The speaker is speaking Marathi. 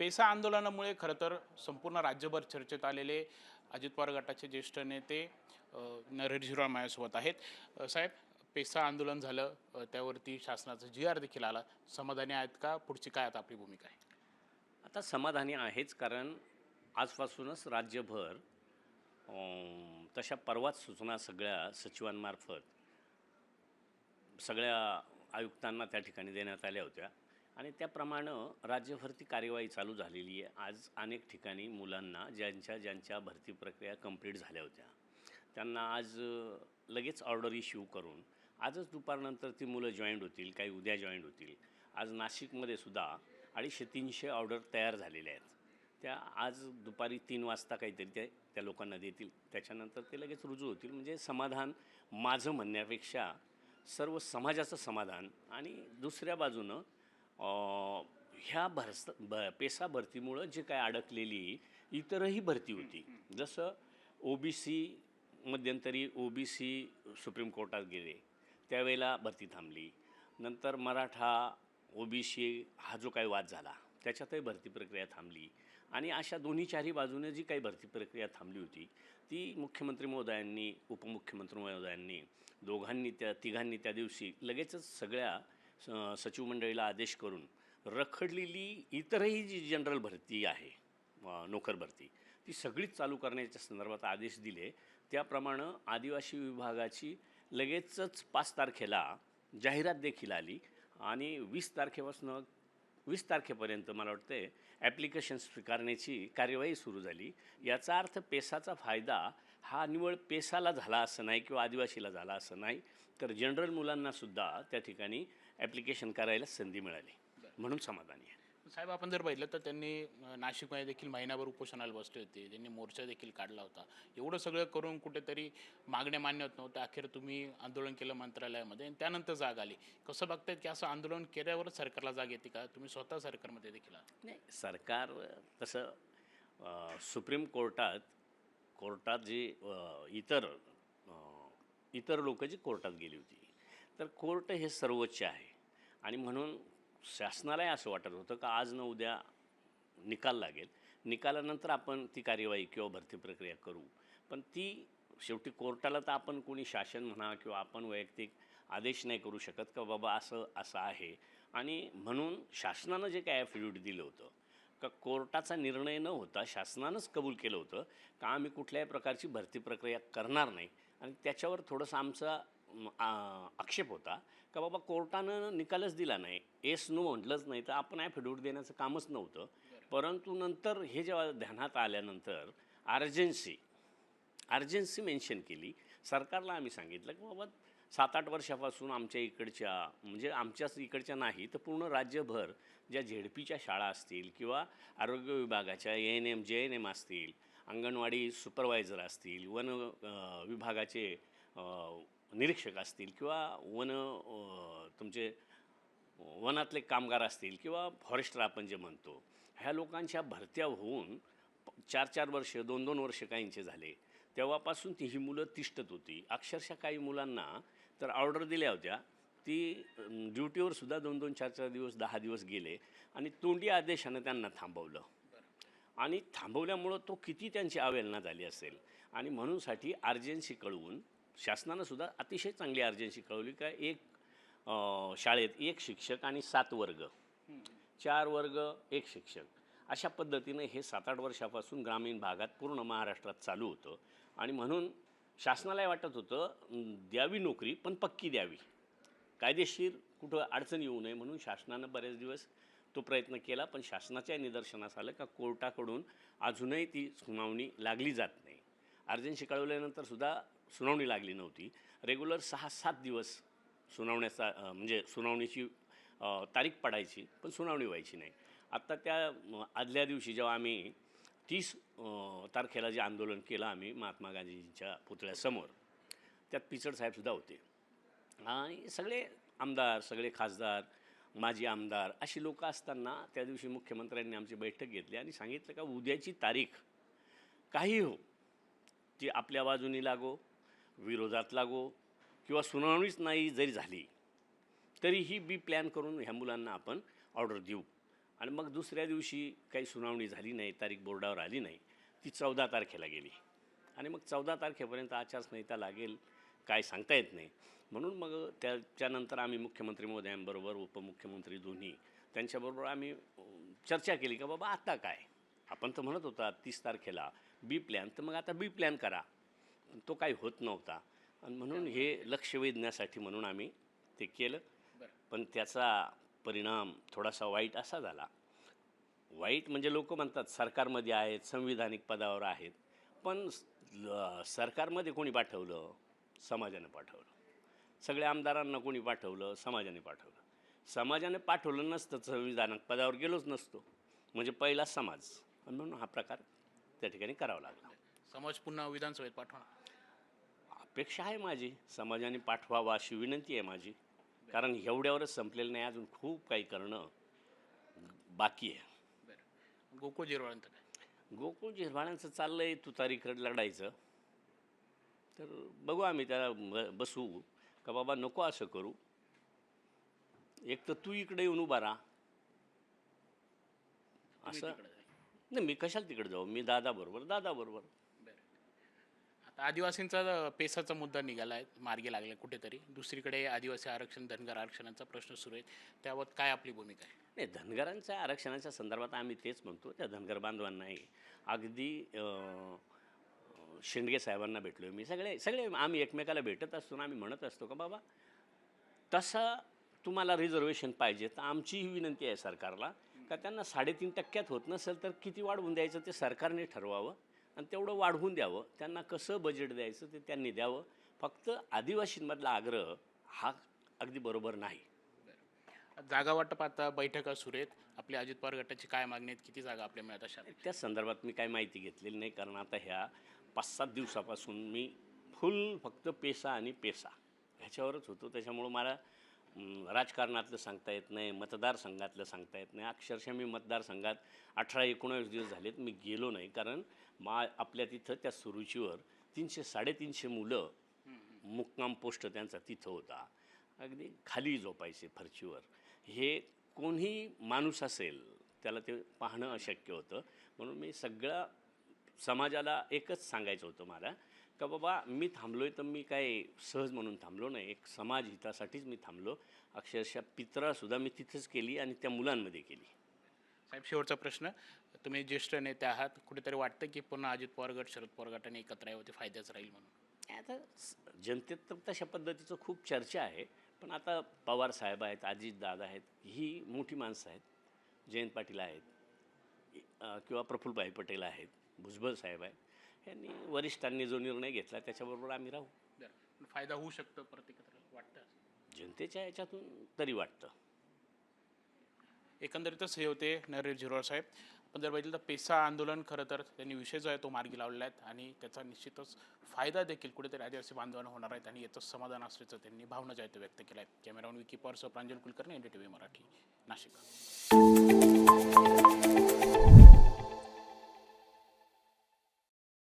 पेसा आंदोलनामुळे खरं तर संपूर्ण राज्यभर चर्चेत आलेले अजित पवार गटाचे ज्येष्ठ नेते अ, माझ्यासोबत आहेत. साहेब पेसा आंदोलन झालं त्यावरती शासनाचा जी आर देखील आला. समाधानी आहेत का? पुढची काय आता आपली भूमिका आहे? आता समाधानी आहेच कारण आजपासूनच राज्यभर तशा परवाच सूचना सगळ्या सचिवांमार्फत सगळ्या आयुक्तांना त्या ठिकाणी देण्यात आल्या होत्या. आणि त्याप्रमाणे राज्यभरती कार्यवाही चालू झालेली आहे. आज अनेक ठिकाणी मुलांना ज्यांच्या ज्यांच्या भरती प्रक्रिया कंप्लीट झाल्या होत्या त्यांना आज लगेच ऑर्डर इश्यू करून आजच दुपारनंतर ती मुलं जॉईंट होतील काही उद्या जॉईंट होतील. आज नाशिकमध्ये सुद्धा अडीचशे तीनशे ऑर्डर तयार झालेल्या आहेत. त्या आज दुपारी तीन वाजता काहीतरी त्या त्या लोकांना देतील. त्याच्यानंतर ते लगेच रुजू होतील. म्हणजे समाधान माझं म्हणण्यापेक्षा सर्व समाजाचं समाधान आणि दुसऱ्या बाजूनं ह्या भरस ब पेसा भरतीमुळं जे काय अडकलेली इतरही भरती होती. जसं ओ बी सी मध्यंतरी ओ बी सी सुप्रीम कोर्टात गेले त्यावेळेला भरती थांबली. नंतर मराठा ओ बी सी हा जो काही वाद झाला त्याच्यातही भरती प्रक्रिया थांबली. आणि अशा दोन्ही चारही बाजूने जी काही भरती प्रक्रिया थांबली होती ती मुख्यमंत्री महोदयांनी उपमुख्यमंत्री महोदयांनी दोघांनी त्या तिघांनी त्या दिवशी लगेचच सगळ्या सचिव मंडळीला आदेश करून रखडलेली इतरही जी जनरल भरती आहे नोकर भरती ती सगळीच चालू करण्याच्या संदर्भात आदेश दिले. त्याप्रमाणे आदिवासी विभागाची लगेचच पाच तारखेला जाहिरात देखील आली आणि वीस तारखेपासून वीस तारखेपर्यंत मला वाटते ॲप्लिकेशन स्वीकारण्याची कार्यवाही सुरू झाली. याचा अर्थ पेसाचा फायदा हा निवळ पेसाला झाला असं नाही किंवा आदिवासीला झाला असं नाही तर जनरल मुलांनासुद्धा त्या ठिकाणी ॲप्लिकेशन करायला संधी मिळाली. म्हणून समाधानी आहे. साहेब आपण जर पाहिलं तर त्यांनी नाशिकमध्ये देखील महिनाभर उपोषणाला बसले होते. त्यांनी मोर्चा देखील काढला होता. एवढं सगळं करून कुठेतरी मागण्या मान्य होत नव्हत्या. अखेर तुम्ही आंदोलन केलं मंत्रालयामध्ये आणि त्यानंतर जाग आली. कसं बघतायत की असं आंदोलन केल्यावरच सरकारला जाग येते का? तुम्ही स्वतः सरकारमध्ये देखील आहात. नाही सरकार तसं सुप्रीम कोर्टात कोर्टात जे इतर इतर लोक जी कोर्टात गेली होती. तर कोर्ट हे सर्वोच्च आहे. आणि म्हणून शासनालाही असं वाटत होतं का आज न उद्या निकाल लागेल. निकालानंतर आपण ती कार्यवाही किंवा भरती प्रक्रिया करू. पण ती शेवटी कोर्टाला तर आपण कोणी शासन म्हणा किंवा आपण वैयक्तिक आदेश नाही करू शकत का बाबा असं असं आहे. आणि म्हणून शासनानं जे काय ॲफिडेविट दिलं होतं का कोर्टाचा निर्णय न होता शासनानंच कबूल केलं होतं का आम्ही कुठल्याही प्रकारची भरती प्रक्रिया करणार नाही. आणि त्याच्यावर थोडंसं आमचा आक्षेप होता का बाबा कोर्टानं निकालच दिला नाही. एस नो म्हटलंच नाही. तर आपण ॲफिडेविट देण्याचं कामच नव्हतं. परंतु नंतर हे जेव्हा ध्यानात आल्यानंतर अर्जन्सी अर्जन्सी मेन्शन केली. सरकारला आम्ही सांगितलं की बाबा सात आठ वर्षापासून आमच्या इकडच्या म्हणजे आमच्याच इकडच्या नाही तर पूर्ण राज्यभर ज्या झेडपीच्या शाळा असतील किंवा आरोग्य विभागाच्या A N M J N M असतील अंगणवाडी सुपरवायझर असतील वन विभागाचे निरीक्षक असतील किंवा वन तुमचे वनातले कामगार असतील किंवा फॉरेस्टर आपण जे म्हणतो ह्या लोकांच्या भरत्या होऊन चार चार वर्ष दोन दोन वर्ष काहींचे झाले. तेव्हापासून ती ही मुलं तिष्ठत होती. अक्षरशः काही मुलांना तर ऑर्डर दिल्या होत्या. ती ड्युटीवर सुद्धा दोन दोन चार चार दिवस दहा दिवस गेले आणि तोंडी आदेशानं त्यांना थांबवलं. आणि थांबवल्यामुळं तो किती त्यांची अवहेलना झाली असेल. आणि म्हणूनसाठी अर्जन्सी कळवून शासनानं सुद्धा अतिशय चांगली अर्जन्सी कळवली का एक शाळेत एक शिक्षक आणि सात वर्ग. चार वर्ग एक शिक्षक. अशा पद्धतीनं हे सात आठ वर्षापासून ग्रामीण भागात पूर्ण महाराष्ट्रात चालू होतं. आणि म्हणून शासनालाही वाटत होतं द्यावी नोकरी पण पक्की द्यावी. कायदेशीर कुठं अडचण येऊ नये म्हणून शासनानं बरेच दिवस तो प्रयत्न केला पण शासनाच्या निदर्शनास आलं का कोर्टाकडून अजूनही ती सुनावणी लागली जात नाही. अर्जन्सी कळवल्यानंतर सुद्धा सुनावणी लागली नव्हती. रेग्युलर सहा सात दिवस सुनावण्याचा म्हणजे सुनावणीची तारीख पडायची पण सुनावणी व्हायची नाही. आत्ता त्या आदल्या दिवशी जेव्हा आम्ही तीस तारखेला जे आंदोलन केलं आम्ही महात्मा गांधीजींच्या पुतळ्यासमोर त्यात पिचड साहेबसुद्धा होते. आणि सगळे आमदार सगळे खासदार माजी आमदार अशी लोकं असताना त्या दिवशी मुख्यमंत्र्यांनी आमची बैठक घेतली आणि सांगितलं का उद्याची तारीख काही हो ती आपल्या बाजूनी लागो विरोधात लागो किंवा सुनावणीच नाही जरी झाली तरीही बी प्लॅन करून ह्या मुलांना आपण ऑर्डर देऊ. आणि मग दुसऱ्या दिवशी काही सुनावणी झाली नाही तारीख बोर्डावर आली नाही ती चौदा तारखेला गेली. आणि मग चौदा तारखेपर्यंत आचारसंहिता लागेल काय सांगता येत नाही. म्हणून मग त्याच्यानंतर आम्ही मुख्यमंत्री महोदयांबरोबर उपमुख्यमंत्री दोन्ही त्यांच्याबरोबर आम्ही चर्चा केली का बाबा आता काय? आपण तर म्हणत होता तीस तारखेला बी प्लॅन तर मग आता बी प्लॅन करा. तो काही होत नव्हता. आणि म्हणून हे लक्ष वेधण्यासाठी म्हणून आम्ही ते केलं. पण त्याचा परिणाम थोडासा वाईट असा झाला. वाईट म्हणजे लोक म्हणतात सरकारमध्ये आहेत संविधानिक पदावर आहेत पण सरकारमध्ये कोणी पाठवलं? समाजाने पाठवलं. सगळ्या आमदारांना कोणी पाठवलं? समाजाने पाठवलं. समाजाने पाठवलं नसतं संविधानिक पदावर गेलोच नसतो. म्हणजे पहिला समाज. म्हणून हा प्रकार त्या ठिकाणी करावा लागला. समाज पुन्हा विधानसभेत पाठवणार? अपेक्षा आहे माझी. समाजाने पाठवावा अशी विनंती आहे माझी. कारण एवढ्यावरच संपलेलं नाही अजून खूप काही करणं बाकी आहे. गोकुळ जिरवाळांचं काय? गोकुळ झिरवाळ्यांचं चाललं आहे तुतारीकडे लढायचं. तर बघू आम्ही त्याला बसू का बाबा नको असं करू. एक तर तू इकडे येऊन उभा राहा. असं. नाही मी कशाला तिकडे जाऊ? मी दादा बरोबर दादा बरोबर. आदिवासींचा पेसाचा मुद्दा निघाला आहे मार्गी लागला कुठेतरी. दुसरीकडे आदिवासी आरक्षण धनगर आरक्षणाचा प्रश्न सुरू आहे. त्यावर काय आपली भूमिका आहे? नाही धनगरांच्या आरक्षणाच्या संदर्भात आम्ही तेच म्हणतो त्या धनगर बांधवांनाही अगदी अं, शेंडगे साहेबांना भेटलो मी. सगळे सगळे आम्ही एकमेकाला भेटत असतो ना आम्ही म्हणत असतो का बाबा तसं तुम्हाला रिझर्वेशन पाहिजे तर आमची ही विनंती आहे सरकारला का त्यांना साडेतीन टक्क्यात होत नसेल तर किती वाढवून द्यायचं ते सरकारने ठरवावं? आणि तेवढं वाढवून द्यावं. त्यांना कसं बजेट द्यायचं ते त्यांनी द्यावं. फक्त आदिवासींमधला आग्रह हा अगदी बरोबर नाही. जागा वाटप आता बैठका सुरू आहेत. आपल्या अजित पवार गटाची काय मागणी आहेत? किती जागा आपल्या मिळत अशा? त्या संदर्भात मी काही माहिती घेतलेली नाही कारण आता ह्या पाच सात दिवसापासून मी फुल फक्त पेसा आणि पेसा. ह्याच्यावरच होतो. त्याच्यामुळं मला राजकारणातलं सांगता येत नाही मतदारसंघातलं सांगता येत नाही. अक्षरशः मी मतदारसंघात अठरा एकोणावीस दिवस झालेत मी गेलो नाही. कारण मा आपल्या तिथं त्या सुरुचीवर तीनशे साडेतीनशे मुलं मुक्काम पोस्ट त्यांचा तिथं होता. अगदी खाली झोपायचे फरशीवर हे कोणीही माणूस असेल त्याला ते पाहणं अशक्य होतं. म्हणून मी सगळ्या समाजाला एकच सांगायचं होतं मला का बाबा मी थांबलो आहे तर मी काय सहज म्हणून थांबलो नाही. एक समाज हितासाठीच मी थांबलो. अक्षरशः पित्रासुद्धा मी तिथंच केली आणि त्या मुलांमध्ये केली. साहेब शेवटचा प्रश्न. तुम्ही ज्येष्ठ नेते आहात. कुठेतरी वाटतं की पुन्हा अजित पवार गट शरद पवार गटाने एकत्र यावं ते फायद्याचं राहील म्हणून? आता जनतेत तर तशा पद्धतीचं खूप चर्चा आहे. पण आता पवार साहेब आहेत अजित दादा आहेत ही मोठी माणसं आहेत. जयंत पाटील आहेत किंवा प्रफुल्लभाई पटेल आहेत भुजबळ साहेब आहेत. यांनी वरिष्ठांनी जो निर्णय घेतला त्याच्याबरोबर आम्ही राहू. बरं. पण फायदा होऊ शकतो परत एकत्र वाटतं जनतेच्या याच्यातून तरी वाटतं. एकंदरीतच हे होते नरेश झिरोळ साहेब. आपण जर बघितलं तर पेसा आंदोलन खरं तर त्यांनी विषय जो आहे तो मार्गी लावलेला आहे आणि त्याचा निश्चितच फायदा देखील कुठेतरी आदिवासी बांधवांना होणार आहेत आणि याचं समाधान असल्याचं त्यांनी भावना ज्या आहेत त्या व्यक्त केल्या आहेत. कॅमेरावर Vicky pores Pranjal Kulkarni N D T V Marathi Nashik.